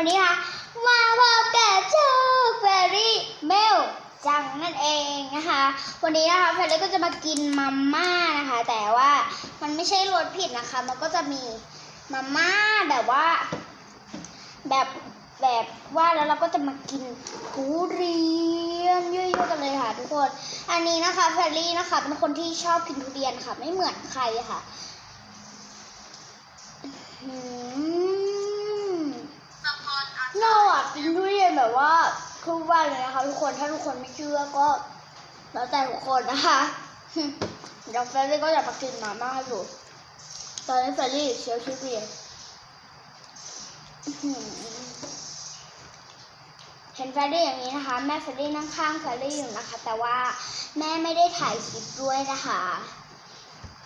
วันนี้ค่ะมาพบกับเจ้าเฟรรี่เมลจังนั่นเองนะคะ วันนี้นะคะเฟรรี่ก็จะมากินมาม่านะคะ แต่ว่ามันไม่ใช่รสผิดนะคะ มันก็จะมีมาม่าแบบว่า แบบแบบว่าแล้วเราก็จะมากินทุเรียนเยอะๆกันเลยค่ะ ทุกคน อันนี้นะคะแฟรรี่นะคะเป็นคนที่ชอบกินทุเรียนค่ะ ไม่เหมือนใครค่ะอืม เราอะกินทุเรียนแบบว่าทุกวันเลยนะคะทุกคนถ้าทุกคนไม่เชื่อก็ แล้วแต่ทุกคนนะคะเดี๋ยวแฟรรี่ก็จะมากินมาม่าให้ดูตอนนี้แฟรรี่เชียวทุเรียนเห็นแฟรรี่อย่างนี้นะคะ แม่แฟรรี่นั่งข้างแฟรรี่อยู่นะคะ แต่ว่าแม่ไม่ได้ถ่ายคลิปด้วยนะคะ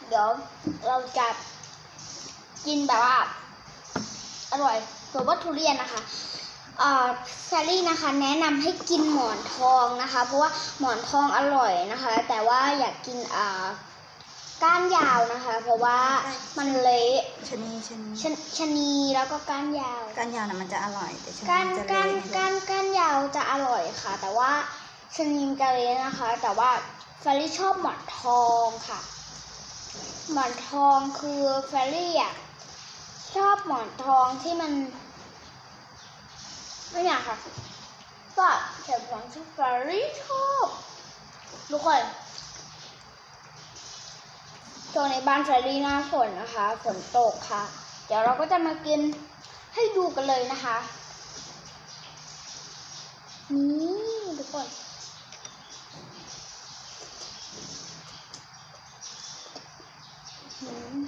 เดี๋ยวเราจะกินแบบว่า อร่อยหรือว่าทุเรียนนะคะ เอ่อแฟรรี่นะคะแนะนำให้กินหมอนทองนะคะ เพราะว่าหมอนทองอร่อยนะคะ แต่ว่าอยากกินอ่าก้านยาวนะคะ เพราะว่ามันเละชะนีชะนีชะชะนีแล้วก็ก้านยาว ก้านยาวน่ะมันจะอร่อยแต่ชะนีก้านมันจะก้านเละก้านก้านยาวจะอร่อยค่ะ แต่ว่าชะนีมกะเลนะคะ แต่ว่าแฟรรี่ชอบหมอนทองค่ะ หมอนทองคือแฟรรี่อะชอบหมอนทองที่มัน ไม่อยากค่ะก็เหตุผลที่แฟรรี่ชอบทุกคนช่วงในบ้านแฟรรี่หน้าฝนนะคะ ฝนตกค่ะ เดี๋ยวเราก็จะมากินให้ดูกันเลยนะคะ นี่ทุกคนอืม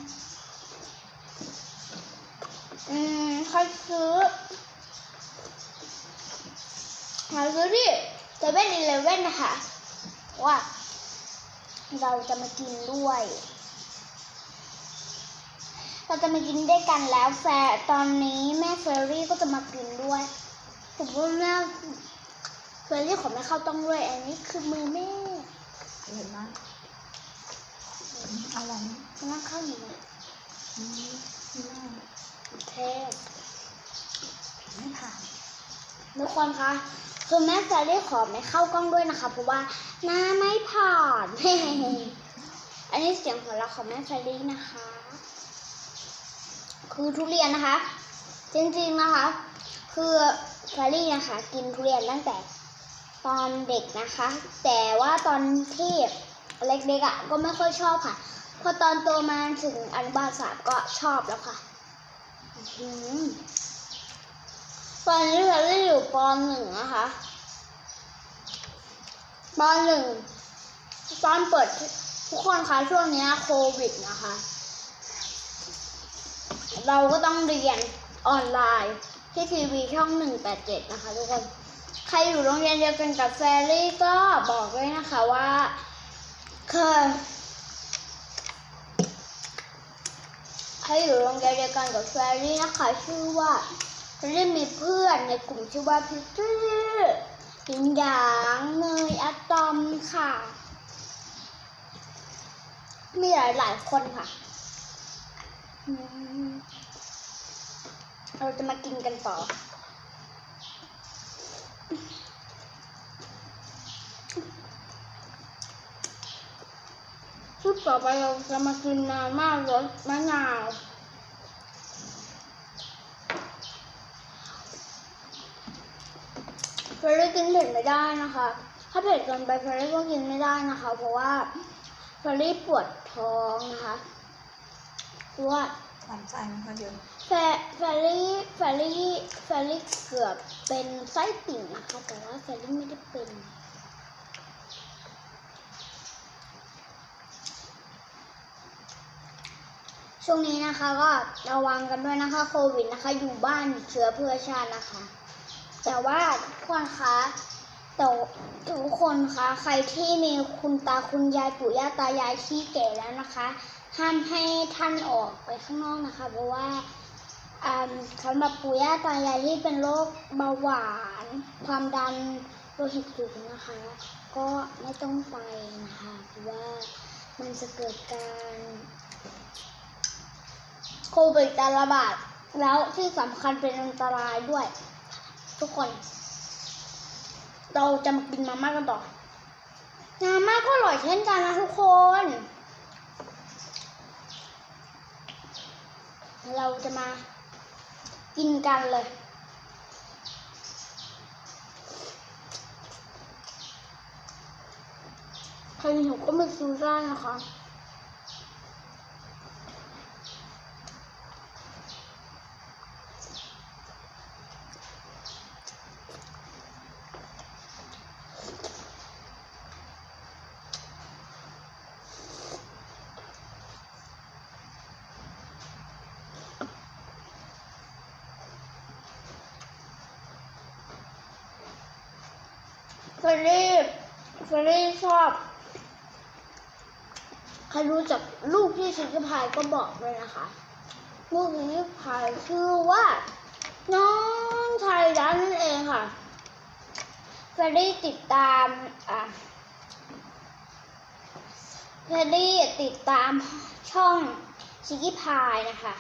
อืมใครซื้อ หาซื้อที่เซเว่นอีเลเว่นนะคะว่าเราจะมากินด้วย เราจะมากินด้วยกันแล้วแฟร์ตอนนี้แม่เฟรรี่ก็จะมากินด้วย ผมว่าแม่เฟรรี่ขอไม่เข้าต้องด้วย อันนี้คือมือแม่ เห็นไหมอร่อยไหมมันนั่งข้างหนูอืมไม่ได้โอเคไม่ผ่านทุกคนคะ คือแม่เฟรรี่ขอไม่เข้ากล้องด้วยนะคะ เพราะว่าหน้าไม่ผ่านอันนี้เสียงหัวเราของแม่เฟรี่นะคะ คือทุเรียนนะคะ จริงๆนะคะ คือแฟรี่นะคะ กินทุเรียนตั้งแต่ตอนเด็กนะคะ แต่ว่าตอนที่เล็กๆอะก็ไม่ค่อยชอบค่ะ พอตอนโตมาถึงอนุบาลสามก็ชอบแล้วค่ะอื ตอนนี้แฟรรี่อยู่ปหนึ่งนะคะปหนึ่งตอนเปิดทุกคนคะช่วงนี้โควิดนะคะ เราก็ต้องเรียนออนไลน์ที่ทีวีช่อง187นะคะทุกคนใครอยู่โรงเรียนเดียวกันกับแฟรี่ก็บอกด้วยนะคะว่าเคยใครอยู่โรงเรียนเดียวกันกับแฟรรี่นะคะชื่อว่า แฟรรี่มีเพื่อนในกลุ่มชื่อว่าพิตตี้ยินหยางเนยอะตอมค่ะ มีหลายๆคนค่ะ เราจะมากินกันต่อชุดต่อไปเราจะมากินนานมากรสมะนาว เฟรรี่กินเผ็ดไม่ได้นะคะ ถ้าเผ็ดเกินไปเฟรรี่ก็กินไม่ได้นะคะ เพราะว่าเฟรรี่ปวดท้องนะคะเพราะว่าลำไส้มันก็เยอะแฟแฟรี่แฟรี่แฟรี่เกือบเป็นไส้ติ่งนะคะ แต่ว่าแฟรี่ไม่ได้เป็นช่วงนี้นะคะก็ระวังกันด้วยนะคะโควิดนะคะ อยู่บ้านเชื้อเพื่อชาตินะคะ แต่ว่าทุกคนคะแต่ทุกคนคะใครที่มีคุณตาคุณยายปู่ย่าตายายที่แก่แล้วนะคะ ห้ามให้ท่านออกไปข้างนอกนะคะ เพราะว่าอ่าสำหรับปู่ย่าตายายที่เป็นโรคเบาหวาน ความดันโลหิตสูงนะคะ ก็ไม่ต้องไปนะคะเพราะว่ามันจะเกิดการโควิดระบาดแล้วที่สำคัญเป็นอันตรายด้วย ทุกคน เราจะมากินมาม่ากันต่อมาม่าก็อร่อยเช่นกันนะทุกคน เราจะมากินกันเลยใครหิวก็มาซื้อได้นะคะ ฟรี่เฟรี่ชอบ ใครรู้จักลูกที่ชิคกี้พายก็บอกเลยนะคะ ลูกพี่ชิคกี้พายชื่อว่า น้องไทยรันนั่นเองค่ะเฟรี่ติดตามอะเฟรี่ติดตามช่องชิคกี้พายนะคะ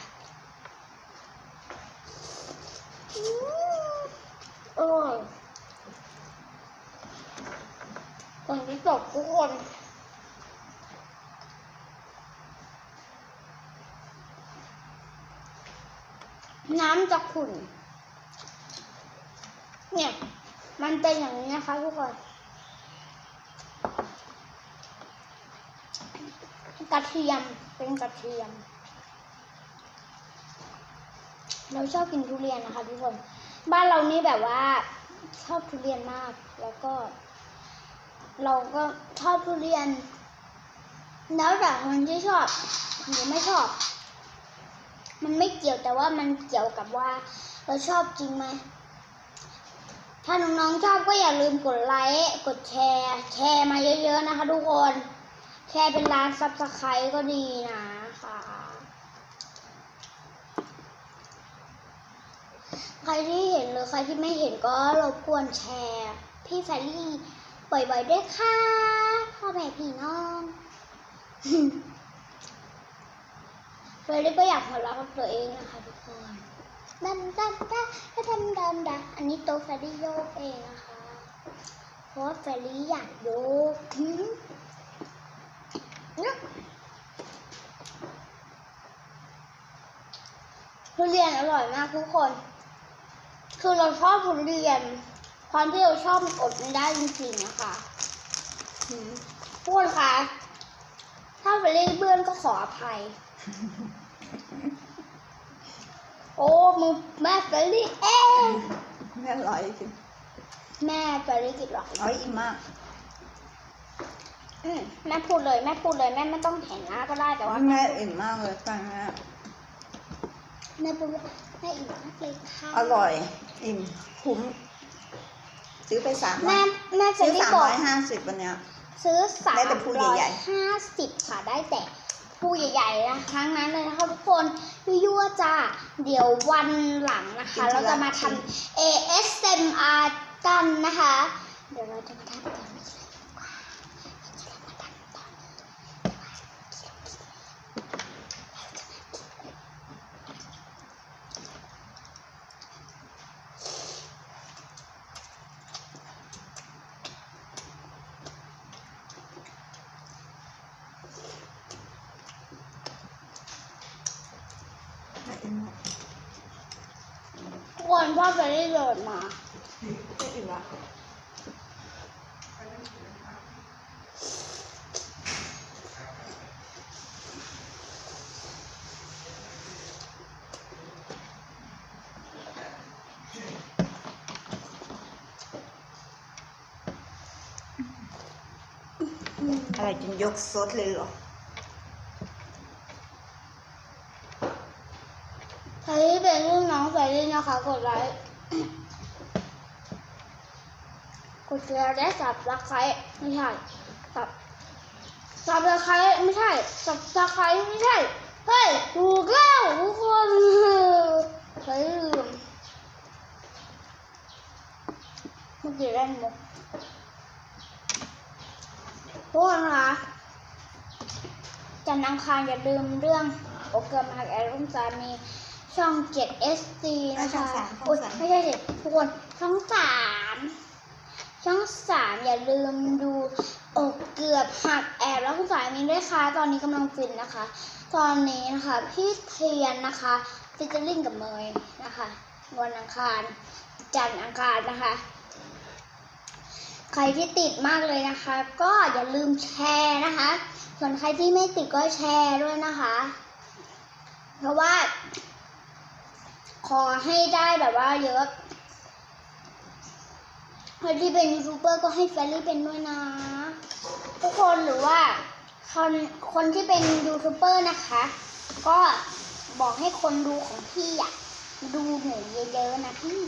อือร่อย ตอนนี้จบทุกคนน้ำจะขุ่น เนี่ย มันเป็นอย่างนี้นะคะทุกคน กระเทียม เป็นกระเทียม เราชอบกินทุเรียนนะคะทุกคน บ้านเรานี่แบบว่าชอบทุเรียนมาก แล้วก็ เราก็ชอบทุเรียน แล้วแต่คนที่ชอบหรือไม่ชอบ มันไม่เกี่ยวแต่ว่ามันเกี่ยวกับว่า เราชอบจริงไหมถ้าน้องๆชอบก็อย่าลืมกดไลค์กดแชร์ แชร์มาเยอะๆนะคะ ทุกคน แชร์เป็นล้านซับสไครต์ก็ดีนะคะใครที่เห็นหรือใครที่ไม่เห็นก็รบกวนแชร์ พี่แฟรรี่ บ่อยๆด้วยค่ะพ่อแม่พี่น้องเฟรรี่ก็อยากหัวเราะกับตัวเองนะคะทุกคนดันดันดันดันดันดันอันนี้โตเฟรรี่โยกเองนะคะ เพราะเฟรรี่อยากโยกหืมเนี่ยทุเรียนอร่อยมากทุกคน คือเราชอบทุเรียน ความที่เราชอบมันอดไม่ได้จริงๆนะคะหืมทุกคนคะถ้าเฟรรี่เบื้อนก็ขออภัย โอ้มึงแม่เฟรรี่เองไม่อร่อยจริงแม่เฟรรี่กินหรอกอร่อยอิ่มมากอืมแม่พูดเลยแม่พูดเลยแม่ไม่ต้องเห็นหน้าก็ได้แต่ว่าแม่อิ่มมากเลยฟังแม่แม่พูดเลยแม่อิ่มมากเลยค่ะอร่อย อิ่มคุ้ม ซื้อไปสามร้แม่อยแม่เฟรซื้อรี่สามบอร้กอยห้าสิบวันเนี้ย ซื้อสามได้แต่ผู้ร้อยใหญ่ห้าสิบค่ะได้แต่ผู้ใหญ่ๆนะครั้งนั้นเลยนะคะทุกคนยั่วๆจ้าเดี๋ยววันหลังนะคะ เราจะมาทำ ASMR กันนะคะ เดี๋ยวเราจะมาทำตอนนี้เลยดีกว่าเราจะมาทำตอนนี้ แม่อิ่มมาก ทุกคนพ่อจะได้เดินมาอะไรจนยกซดเลยเหรอ ใครที่เป็นรุ่นน้องใส่ด้วย นะคะ กดไลค์ กดแชร์และสับสไครต์ไม่ใช่สับสับสไครต์ไม่ใช่สับสไครต์ไม่ใช่ เฮ้ยถูกแล้วทุกคนใครลืมเมื่อกี้เล่นมุกทุกคนคะจันทร์อังคารอย่าลืมเรื่องโปรแกรมหักแอร์รุ่งจามี ช่อง7 SD นะคะช่องสามช่องอุ๊ยสามไม่ใช่สิทุกคนช่องสามช่องสามอย่าลืมดูอกเกือบหักแอบแล้วคุณสายมินด้วยค่ะ ตอนนี้กำลังฟินนะคะ ตอนนี้นะคะ พี่เทียนนะคะฟิชเจอริ่งกับเมยนะคะวันอังคาร จันทร์อังคารนะคะ ใครที่ติดมากเลยนะคะ ก็อย่าลืมแชร์นะคะ ส่วนใครที่ไม่ติดก็แชร์ด้วยนะคะ เพราะว่า ขอให้ได้แบบว่าเยอะคนที่เป็นยูทูบเบอร์ก็ให้แฟรี่เป็นด้วยนะ ทุกคนหรือว่าคนคนที่เป็นยูทูบเบอร์นะคะ ก็บอกให้คนดูของพี่อะดูหนูเยอะๆนะพี่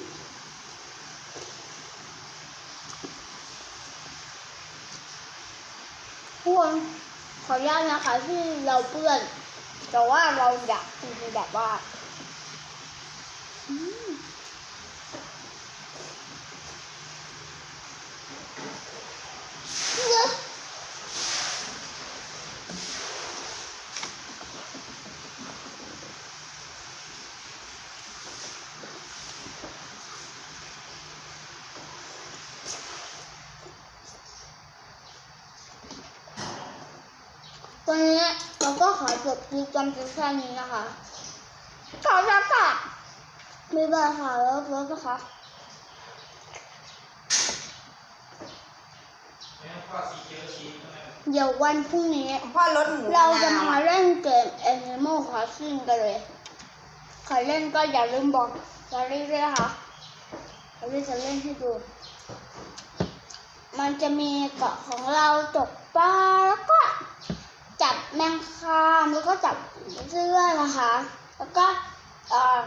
ทุกคนขออนุญาตนะคะที่เราเปื้อน แต่ว่าเราอยากกินแบบว่า วันนี้เราก็ขอจบคลิปกันเพียงแค่นี้นะคะขอบคุณค่ะ บ๊ายบายค่ะแล้วแล้วนะคะเดี๋ยววันพรุ่งนี้พ่อรถหมูเราจะนวมาเล่นเกม Animal Crossing กันเลยใครเล่นก็อย่าลืมบอกจารีด้วยนะคะจารีจะเล่นให้ดู มันจะมีเกาะของเราตกปลาแล้วก็จับแมงคามแล้วก็จับเสื้อนะคะ แล้วก็เอ่อ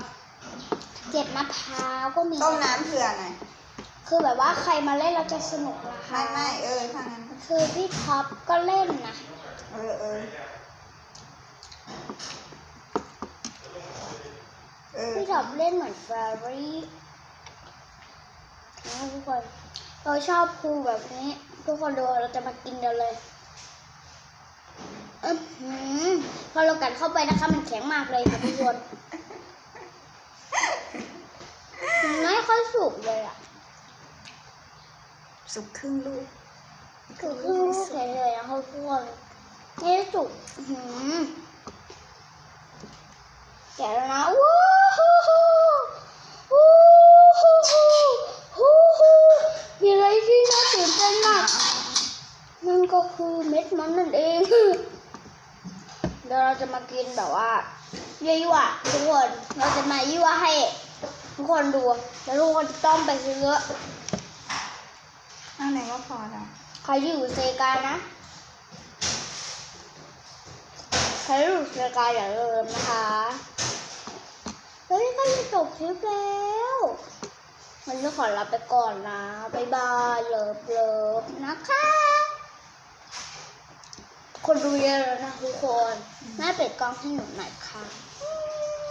เก็บมะพร้าวก็มี ต้มน้ำเผื่อหน่อยคือแบบว่าใครมาเล่นเราจะสนุกนะคะ ไม่ไม่เออถ้างั้นคือพี่ท็อปก็เล่นนะ เออเออเออพี่ท็อปเล่นเหมือนแฟรี่นะทุกคน เราชอบพูแบบนี้ ทุกคนดูเราจะมากินเดียวเลยอื้อหือพอเรากัดเข้าไปนะคะ มันแข็งมากเลยค่ะทุกคนมันไม่ค่อย สุกเลยอะสุกครึ่งลูกคือเพิ่งลูกเฉยๆนะคะทุกคนไม่ได้สุกอื้อหือแกะแล้วนะว้าวฮู้ฮู้ฮู้ฮู้ฮู้ฮู้มีอะไรที่น่าตื่นเต้นมากนั่นก็คือเม็ดมันนั่นเองเดี๋ยวเราจะมากินแบบว่ายั่วๆทุกคนเราจะมายั่วให้ ทุกคนดู แล้วทุกคนจะต้องไปซื้อข้างในก็พอแล้วใครที่อยู่เซกานะใครที่อยู่เซกาอย่าลืมนะคะเฮ้ยก็จะจบคลิปแล้วมันจะขอลาไปก่อนนะบ๊ายบายเลิฟเลิฟนะคะ คนดูเยอะแล้วนะทุกคนแม่เปิดกล้องให้หนูหน่อยค่ะ